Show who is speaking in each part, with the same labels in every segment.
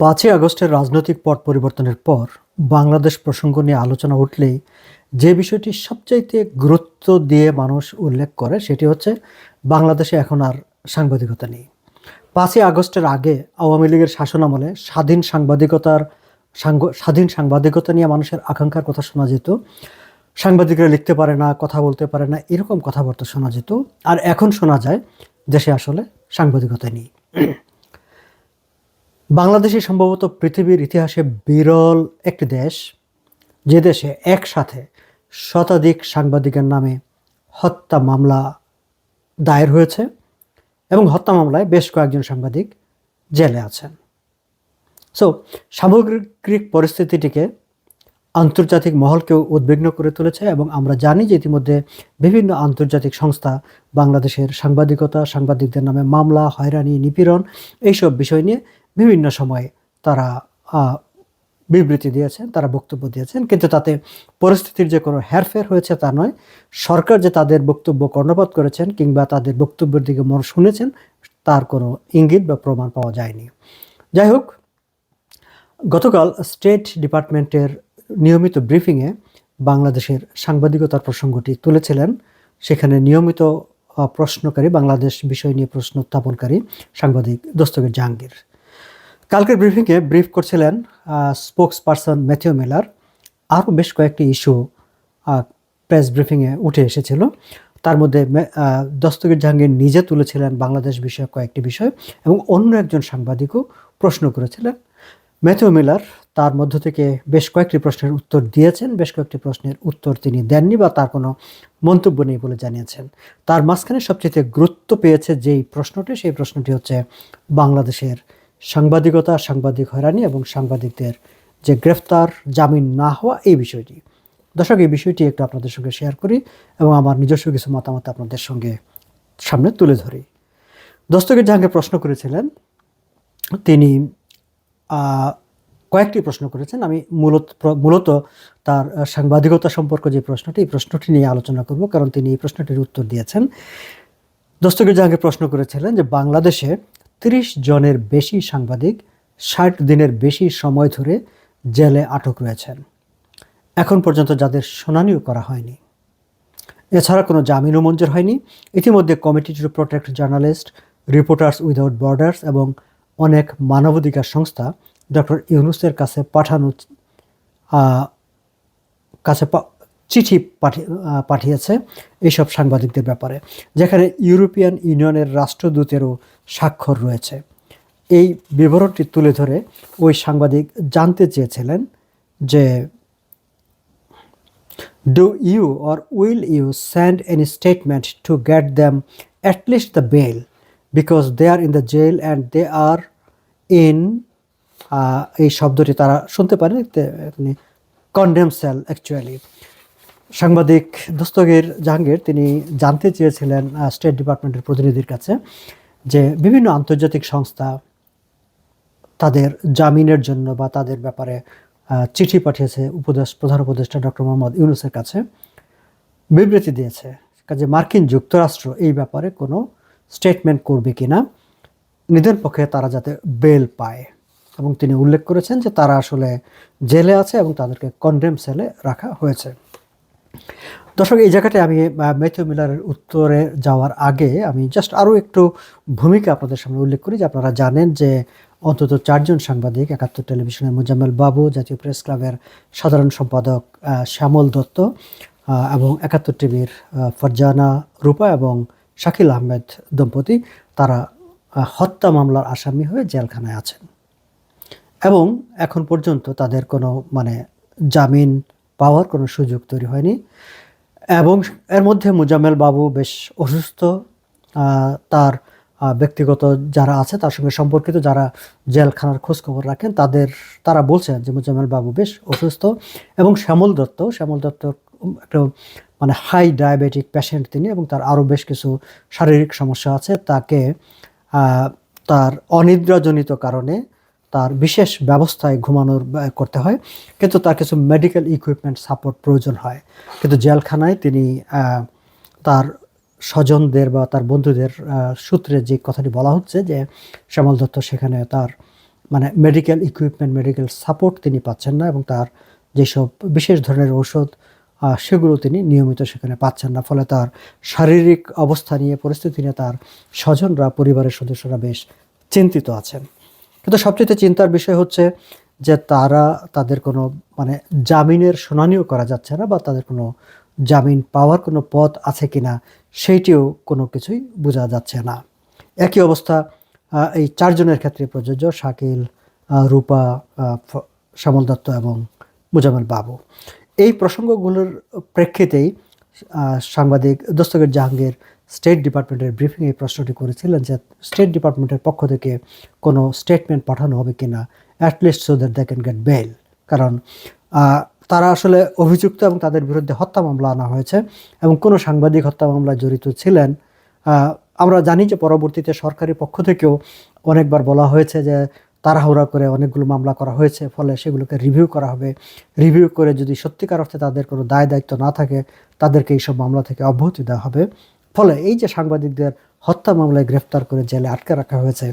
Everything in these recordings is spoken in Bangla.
Speaker 1: পাঁচই আগস্টের রাজনৈতিক পট পরিবর্তনের পর বাংলাদেশ প্রসঙ্গ নিয়ে আলোচনা উঠলেই যে বিষয়টি সবচাইতে গুরুত্ব দিয়ে মানুষ উল্লেখ করে সেটি হচ্ছে, বাংলাদেশে এখন আর সাংবাদিকতা নেই। পাঁচই আগস্টের আগে আওয়ামী লীগের শাসনামলে স্বাধীন সাংবাদিকতার স্বাধীন সাংবাদিকতা নিয়ে মানুষের আকাঙ্ক্ষার কথা শোনা যেত। সাংবাদিকরা লিখতে পারে না, কথা বলতে পারে না, এরকম কথাবার্তা শোনা যেত। আর এখন শোনা যায় দেশে আসলে সাংবাদিকতা নেই। বাংলাদেশই সম্ভবত পৃথিবীর ইতিহাসে বিরল একটি দেশ, যে দেশে একসাথে শতাধিক সাংবাদিকের নামে হত্যা মামলা দায়ের হয়েছে এবং হত্যা মামলায় বেশ কয়েকজন সাংবাদিক জেলে আছেন। সো সামগ্রিক পরিস্থিতিটিকে আন্তর্জাতিক মহলকেও উদ্বিগ্ন করে তুলেছে এবং আমরা জানি যে ইতিমধ্যে বিভিন্ন আন্তর্জাতিক সংস্থা, বাংলাদেশের সাংবাদিকতা, সাংবাদিকদের নামে মামলা, হয়রানি, নিপীড়ন, এইসব বিষয় নিয়ে বিভিন্ন সময়ে তারা বিবৃতি দিয়েছেন, তারা বক্তব্য দিয়েছেন। কিন্তু তাতে পরিস্থিতির যে কোনো হেরফের হয়েছে তা নয়। সরকার যে তাদের বক্তব্য কর্ণপাত করেছেন কিংবা তাদের বক্তব্যের দিকে মন শুনেছেন, তার কোনো ইঙ্গিত বা প্রমাণ পাওয়া যায়নি। যাই হোক, গতকাল স্টেট ডিপার্টমেন্টের নিয়মিত ব্রিফিংয়ে বাংলাদেশের সাংবাদিকতার প্রসঙ্গটি তুলেছিলেন। সেখানে নিয়মিত প্রশ্নকারী, বাংলাদেশ বিষয় নিয়ে প্রশ্ন উত্থাপনকারী সাংবাদিক দস্তগীর জাহাঙ্গীর। কালকের ব্রিফিংয়ে ব্রিফ করছিলেন স্পোক্স পারসন ম্যাথিউ মেলার আরও বেশ কয়েকটি ইস্যু প্রেস ব্রিফিংয়ে উঠে এসেছিল। তার মধ্যে দস্তগীর জাহাঙ্গীর নিজে তুলেছিলেন বাংলাদেশ বিষয়ক কয়েকটি বিষয় এবং অন্য একজন সাংবাদিকও প্রশ্ন করেছিলেন। ম্যাথিউ মিলার তার মধ্য থেকে বেশ কয়েকটি প্রশ্নের উত্তর দিয়েছেন, বেশ কয়েকটি প্রশ্নের উত্তর তিনি দেননি বা তার কোনো মন্তব্য নেই বলে জানিয়েছেন। তার মাঝখানে সবচেয়ে গুরুত্ব পেয়েছে যেই প্রশ্নটি, সেই প্রশ্নটি হচ্ছে বাংলাদেশের সাংবাদিকতা, সাংবাদিক হয়রানি এবং সাংবাদিকদের যে গ্রেফতার, জামিন না হওয়া এই বিষয়টি। দর্শক, এই বিষয়টি একটু আপনাদের সঙ্গে শেয়ার করি এবং আমার নিজস্ব কিছু মতামত আপনাদের সঙ্গে সামনে তুলে ধরি। দস্তগীর জাহাঙ্গীর প্রশ্ন করেছিলেন, তিনি কয়েকটি প্রশ্ন করেছেন। আমি মূলত মূলত তার সাংবাদিকতা সম্পর্ক যে প্রশ্নটি, এই প্রশ্নটি নিয়ে আলোচনা করব, কারণ তিনি এই প্রশ্নটির উত্তর দিয়েছেন। দস্তগীর জাহাঙ্গীর প্রশ্ন করেছিলেন যে বাংলাদেশে তিরিশ জনের বেশি সাংবাদিক, ষাট দিনের বেশি সময় ধরে জেলে আটক রয়েছেন। এখন পর্যন্ত যাদের শুনানিও করা হয়নি। এছাড়া কোনো জামিনও মঞ্জুর হয়নি। ইতিমধ্যে committee to protect journalist, reporters without borders এবং অনেক মানবাধিকার সংস্থা ডক্টর ইউনুসের কাছে পাঠানো কাছে চিঠি পাঠিয়ে পাঠিয়েছে এইসব সাংবাদিকদের ব্যাপারে, যেখানে ইউরোপিয়ান ইউনিয়নের রাষ্ট্রদূতেরও স্বাক্ষর রয়েছে। এই বিবরণটি তুলে ধরে ওই সাংবাদিক জানতে চেয়েছিলেন যে, Do you or will you send any statement to get them least the bail? Because they are in the jail and they are in এই শব্দটি তারা শুনতে পারে কন্ডেম সেল অ্যাকচুয়ালি সাংবাদিক দস্তগীর জাহাঙ্গীর, তিনি জানতে চেয়েছিলেন স্টেট ডিপার্টমেন্টের প্রতিনিধির কাছে যে বিভিন্ন আন্তর্জাতিক সংস্থা তাদের জামিনের জন্য বা তাদের ব্যাপারে চিঠি পাঠিয়েছে উপদেশ, প্রধান উপদেষ্টা ডক্টর মোহাম্মদ ইউনুসের কাছে। বিবৃতি দিয়েছে, কাজে মার্কিন যুক্তরাষ্ট্র এই ব্যাপারে কোনো স্টেটমেন্ট করবে কিনা নিদের পক্ষে তারা যাতে বেল পায়। এবং তিনি উল্লেখ করেছেন যে তারা আসলে জেলে আছে এবং তাদেরকে কন্ডেম সেলে রাখা হয়েছে। দর্শক, এই জায়গাটায় আমি ম্যাথিউ মিলারের উত্তরে যাওয়ার আগে আমি জাস্ট আরও একটু ভূমিকা আপনাদের সামনে উল্লেখ করি যে আপনারা জানেন যে অন্তত চারজন সাংবাদিক, একাত্তর টেলিভিশনের মোজাম্মেল বাবু, জাতীয় প্রেস ক্লাবের সাধারণ সম্পাদক শ্যামল দত্ত এবং একাত্তর টিভির ফরজানা রূপা এবং শাকিল আহমেদ দম্পতি, তারা হত্যা মামলার আসামি হয়ে জেলখানায় আছেন। এবং এখন পর্যন্ত তাদের কোনো মানে জামিন পাওয়ার কোনো সুযোগ তৈরি হয়নি। এবং এর মধ্যে মুজাম্মেল বাবু বেশ অসুস্থ তার ব্যক্তিগত যারা আছে তার সঙ্গে সম্পর্কিত যারা জেলখানার খোঁজখবর রাখেন তাদের, তারা বলছেন যে মুজাম্মেল বাবু বেশ অসুস্থ এবং শ্যামল দত্ত শ্যামল দত্ত একটা মানে হাই ডায়াবেটিক পেশেন্ট তিনি এবং তার আরও বেশ কিছু শারীরিক সমস্যা আছে। তাকে তার অনিদ্রাজনিত কারণে তার বিশেষ ব্যবস্থায় ঘুমানোর করতে হয়। কিন্তু তার কিছু মেডিকেল ইকুইপমেন্ট সাপোর্ট প্রয়োজন হয়। কিন্তু জেলখানায় তিনি তার স্বজনদের বা তার বন্ধুদের সূত্রে যে কথাটি বলা হচ্ছে যে শ্যামল দত্ত সেখানে তার মানে মেডিকেল ইকুইপমেন্ট মেডিকেল সাপোর্ট তিনি পাচ্ছেন না এবং তার যেসব বিশেষ ধরনের আহ, সেগুলো তিনি নিয়মিত সেখানে পাচ্ছেন না। ফলে তার শারীরিক অবস্থা নিয়ে পরিস্থিতি নিয়ে তার স্বজনরা পরিবারের সদস্যরা বেশ চিন্তিত আছেন। কিন্তু সবচেয়ে চিন্তার বিষয় হচ্ছে যে তারা তাদের কোনো মানে জামিনের শুনানিও করা যাচ্ছে না বা তাদের কোনো জামিন পাওয়ার কোনো পথ আছে কি না সেইটিও কোনো কিছুই বোঝা যাচ্ছে না। একই অবস্থা এই চারজনের ক্ষেত্রে প্রযোজ্য শাকিল রূপা শ্যামল দত্ত এবং মুজামেল বাবু। এই প্রসঙ্গগুলোর প্রেক্ষিতেই সাংবাদিক দস্তগীর জাহাঙ্গীর স্টেট ডিপার্টমেন্টের ব্রিফিং এই প্রশ্নটি করেছিলেন যে স্টেট ডিপার্টমেন্টের পক্ষ থেকে কোনো স্টেটমেন্ট পাঠানো হবে কিনা at least so that they can get bail কারণ তারা আসলে অভিযুক্ত এবং তাদের বিরুদ্ধে হত্যা মামলা আনা হয়েছে এবং কোনো সাংবাদিক হত্যা মামলায় জড়িত ছিলেন। আমরা জানি যে পরবর্তীতে সরকারি পক্ষ থেকেও অনেকবার বলা হয়েছে যে তাড়াহুড়া করে অনেকগুলো মামলা করা হয়েছে, ফলে সেগুলোকে রিভিউ করা হবে। রিভিউ করে যদি সত্যিকার অর্থে তাদের কোনো দায় দায়িত্ব না থাকে, তাদেরকে এইসব মামলা থেকে অব্যাহতি দেওয়া হবে। ফলে এই যে সাংবাদিকদের হত্যা মামলায় গ্রেফতার করে জেলে আটকে রাখা হয়েছে,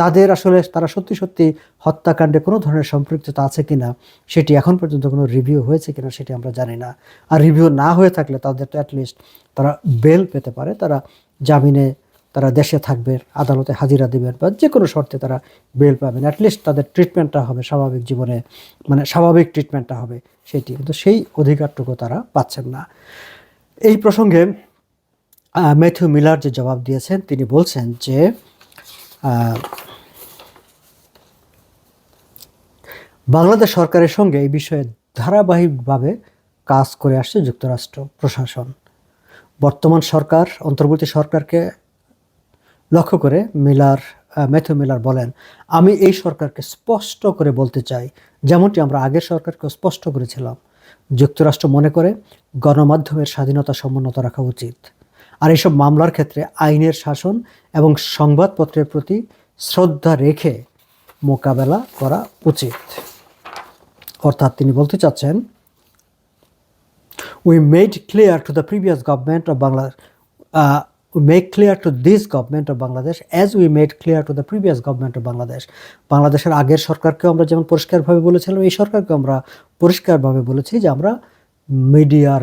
Speaker 1: তাদের আসলে তারা সত্যি সত্যি হত্যাকাণ্ডে কোনো ধরনের সম্পৃক্ততা আছে কিনা, সেটি এখন পর্যন্ত কোনো রিভিউ হয়েছে কিনা সেটি আমরা জানি না। আর রিভিউ না হয়ে থাকলে তাদের তো অ্যাটলিস্ট তারা বেল পেতে পারে, তারা জামিনে তারা দেশে থাকবে, আদালতে হাজিরা দেবেন বা যে কোনো শর্তে তারা বেল পাবেন। অ্যাটলিস্ট তাদের ট্রিটমেন্টটা হবে স্বাভাবিক জীবনে মানে স্বাভাবিক ট্রিটমেন্টটা হবে সেটি। কিন্তু সেই অধিকারটুকু তারা পাচ্ছেন না। এই প্রসঙ্গে ম্যাথিউ মিলার যে জবাব দিয়েছেন, তিনি বলছেন যে বাংলাদেশ সরকারের সঙ্গে এই বিষয়ে ধারাবাহিকভাবে কাজ করে আসছে যুক্তরাষ্ট্র প্রশাসন। বর্তমান সরকার, অন্তর্বর্তী সরকারকে লক্ষ্য করে মিলার ম্যাথু মিলার বলেন, আমি এই সরকারকে স্পষ্ট করে বলতে চাই। যেমনটি আমরা আগের সরকারকে স্পষ্ট করেছিলাম। যুক্তরাষ্ট্র মনে করে গণমাধ্যমের স্বাধীনতা সমুন্নত রাখা উচিত। আর এসব মামলার ক্ষেত্রে আইনের শাসন এবং সংবাদপত্রের প্রতি শ্রদ্ধা রেখে মোকাবেলা করা উচিত। অর্থাৎ তিনি বলতে চাচ্ছেন we made clear to the previous government of বাংলার we make clear to this government of Bangladesh as we made clear to the previous government of Bangladesh বাংলাদেশের আগের সরকারকেও আমরা যেমন পরিষ্কারভাবে বলেছিলাম, এই সরকারকে আমরা পরিষ্কারভাবে বলেছি যে আমরা মিডিয়ার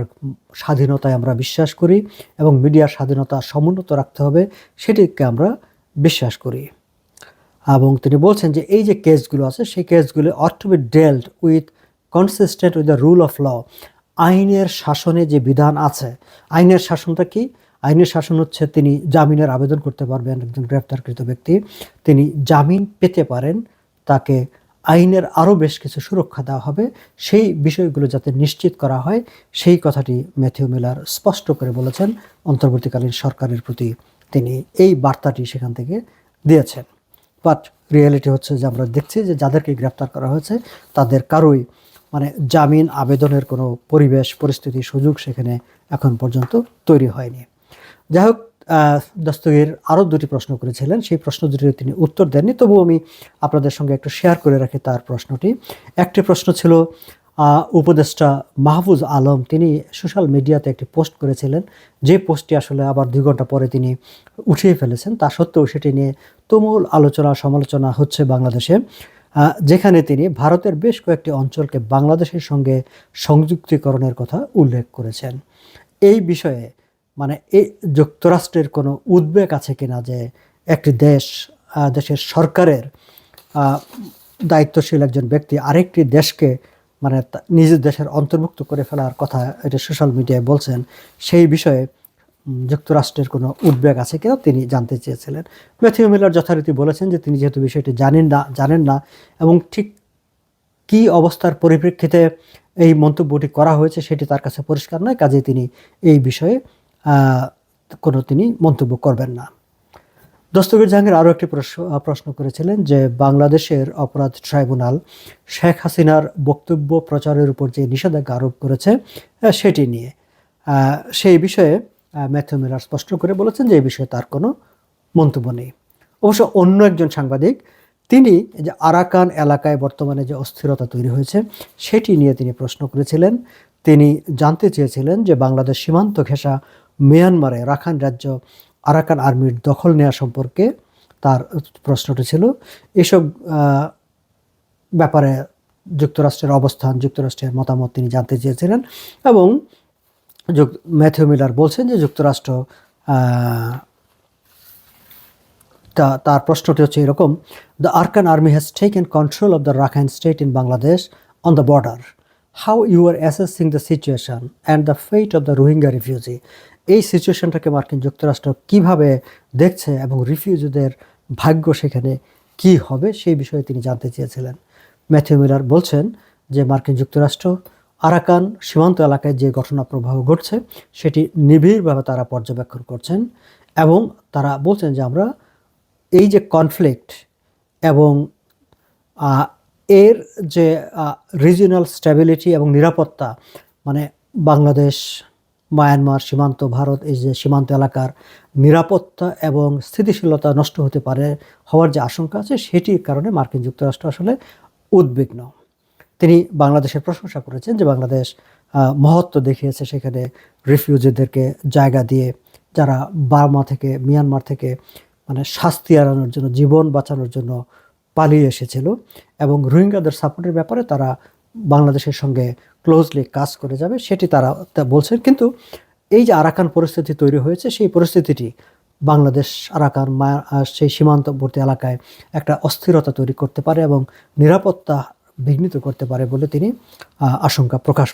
Speaker 1: স্বাধীনতায় আমরা বিশ্বাস করি এবং মিডিয়ার স্বাধীনতা সমুন্নত রাখতে হবে, সেটিকে আমরা বিশ্বাস করি। এবং তিনি বলছেন যে এই যে কেসগুলো আছে, সেই কেসগুলো ought to be dealt with consistent with the rule of law আইনের শাসনে যে বিধান আছে, আইনের শাসনটা কি? আইনের শাসন হচ্ছে তিনি জামিনের আবেদন করতে পারবেন একজন গ্রেপ্তারকৃত ব্যক্তি। তিনি জামিন পেতে পারেন, তাকে আইনের আরও বেশ কিছু সুরক্ষা দেওয়া হবে। সেই বিষয়গুলো যাতে নিশ্চিত করা হয়, সেই কথাটি ম্যাথিউ মিলার স্পষ্ট করে বলেছেন অন্তর্বর্তীকালীন সরকারের প্রতি। তিনি এই বার্তাটি সেখান থেকে দিয়েছেন। বাট রিয়েলিটি হচ্ছে যে আমরা দেখছি যে যাদেরকে গ্রেপ্তার করা হয়েছে, তাদের কারোই মানে জামিন, আবেদনের কোনো পরিবেশ, পরিস্থিতি, সুযোগ সেখানে এখন পর্যন্ত তৈরি হয়নি। যাই হোক দস্তগীর আরও দুটি প্রশ্ন করেছিলেন। সেই প্রশ্ন দুটির তিনি উত্তর দেননি। তবু আমি আপনাদের সঙ্গে একটু শেয়ার করে রাখি তার প্রশ্নটি। একটি প্রশ্ন ছিল উপদেষ্টা মাহফুজ আলম, তিনি সোশ্যাল মিডিয়াতে একটি পোস্ট করেছিলেন। যে পোস্টটি আসলে আবার দুই ঘণ্টা পরে তিনি উঠিয়ে ফেলেছেন। তা সত্ত্বেও সেটি নিয়ে তুমুল আলোচনা সমালোচনা হচ্ছে বাংলাদেশে। যেখানে তিনি ভারতের বেশ কয়েকটি অঞ্চলকে বাংলাদেশের সঙ্গে সংযুক্তিকরণের কথা উল্লেখ করেছেন। এই বিষয়ে মানে এই যুক্তরাষ্ট্রের কোনো উদ্বেগ আছে কিনা যে একটি দেশ দেশের সরকারের দায়িত্বশীল একজন ব্যক্তি আরেকটি দেশকে মানে নিজের দেশের অন্তর্ভুক্ত করে ফেলার কথা এটা সোশ্যাল মিডিয়ায় বলছেন, সেই বিষয়ে যুক্তরাষ্ট্রের কোনো উদ্বেগ আছে কিনা তিনি জানতে চেয়েছিলেন। ম্যাথিউ মিলার যথারীতি বলেছেন যে তিনি যেহেতু বিষয়টি জানেন না জানেন না, এবং ঠিক কি অবস্থার পরিপ্রেক্ষিতে এই মন্তব্যটি করা হয়েছে সেটি তার কাছে পরিষ্কার নয় কাজে তিনি এই বিষয়ে কোনো তিনি মন্তব্য করবেন না। দস্তগীর জাহাঙ্গীর আরও একটি প্রশ্ন করেছিলেন যে বাংলাদেশের অপরাধ ট্রাইব্যুনাল শেখ হাসিনার বক্তব্য প্রচারের উপর যে নিষেধাজ্ঞা আরোপ করেছে সেটি নিয়ে। সেই বিষয়ে ম্যাথিউ মিলার স্পষ্ট করে বলেছেন যে এই বিষয়ে তার কোনো মন্তব্য নেই। অবশ্য অন্য একজন সাংবাদিক, তিনি যে আরাকান এলাকায় বর্তমানে যে অস্থিরতা তৈরি হয়েছে, সেটি নিয়ে তিনি প্রশ্ন করেছিলেন। তিনি জানতে চেয়েছিলেন যে বাংলাদেশ সীমান্ত ঘেঁষা মিয়ানমারে রাখান রাজ্য আরাকান আর্মির দখল নেওয়া সম্পর্কে তার প্রশ্নটি ছিল। এসব ব্যাপারে যুক্তরাষ্ট্রের অবস্থান, যুক্তরাষ্ট্রের মতামত তিনি জানতে চেয়েছিলেন এবং ম্যাথিউ মিলার বলছেন যে যুক্তরাষ্ট্র তা, তার প্রশ্নটি হচ্ছে এরকম the Arakan army has taken control of the Rakhine state in Bangladesh on the border how you are assessing the situation and the fate of the Rohingya refugee এই সিচুয়েশনটাকে মার্কিন যুক্তরাষ্ট্র কীভাবে দেখছে এবং রিফিউজিদের ভাগ্য সেখানে কি হবে, সেই বিষয়ে তিনি জানতে চেয়েছিলেন। ম্যাথিউ মিলার বলছেন যে, মার্কিন যুক্তরাষ্ট্র আরাকান সীমান্ত এলাকায় যে ঘটনা প্রবাহ ঘটছে, সেটি নিবিড়ভাবে তারা পর্যবেক্ষণ করছেন এবং তারা বলছেন যে, আমরা এই যে কনফ্লিক্ট এবং এর যে রিজিনাল স্ট্যাবিলিটি এবং নিরাপত্তা মানে বাংলাদেশ মায়ানমার সীমান্ত ভারত এই যে সীমান্ত এলাকার নিরাপত্তা এবং স্থিতিশীলতা নষ্ট হতে পারে হওয়ার যে আশঙ্কা আছে, সেটির কারণে মার্কিন যুক্তরাষ্ট্র আসলে উদ্বিগ্ন। তিনি বাংলাদেশের প্রশংসা করেছেন যে বাংলাদেশ মহত্ব দেখিয়েছে সেখানে রিফিউজিদেরকে জায়গা দিয়ে, যারা বার্মা থেকে, মিয়ানমার থেকে মানে শাস্তি এড়ানোর জন্য, জীবন বাঁচানোর জন্য পালিয়ে এসেছিল এবং রোহিঙ্গাদের সাপোর্টের ব্যাপারে তারা বাংলাদেশের সঙ্গে ক্লোজলি কাজ করে যাবে, সেটি তারা বলছেন। কিন্তু এই যে আরাকান পরিস্থিতি তৈরি হয়েছে, সেই পরিস্থিতিটি বাংলাদেশ আরাকান সেই সীমান্তবর্তী এলাকায় একটা অস্থিরতা তৈরি করতে পারে এবং নিরাপত্তা বিঘ্নিত করতে পারে বলে তিনি আশঙ্কা প্রকাশ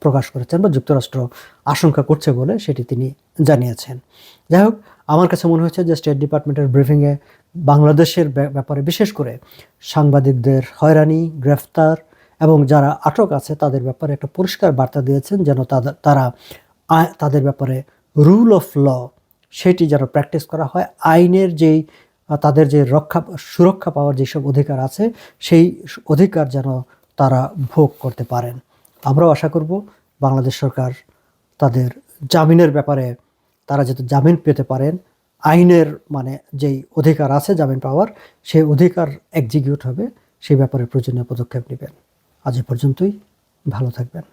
Speaker 1: প্রকাশ করেছেন বা যুক্তরাষ্ট্র আশঙ্কা করছে বলে সেটি তিনি জানিয়েছেন। যাই হোক, আমার কাছে মনে হয়েছে যে স্টেট ডিপার্টমেন্টের ব্রিফিংয়ে বাংলাদেশের ব্যা- ব্যাপারে বিশেষ করে সাংবাদিকদের হয়রানি, গ্রেফতার এবং যারা আটক আছে, তাদের ব্যাপারে একটা পরিষ্কার বার্তা দিয়েছেন যেন তারা তাদের ব্যাপারে রুল অফ ল সেটি যেন প্র্যাকটিস করা হয়। আইনের যেই, তাদের যে রক্ষা, সুরক্ষা পাওয়ার যেসব অধিকার আছে, সেই অধিকার যেন তারা ভোগ করতে পারেন। আমরাও আশা করব বাংলাদেশ সরকার তাদের জামিনের ব্যাপারে, তারা যাতে জামিন পেতে পারেন। আইনের মানে যেই অধিকার আছে, জামিন পাওয়ার, সেই অধিকার এক্সিকিউট হবে, সেই ব্যাপারে প্রয়োজনীয় পদক্ষেপ নেবেন। আজ এ পর্যন্তই ভালো থাকবেন।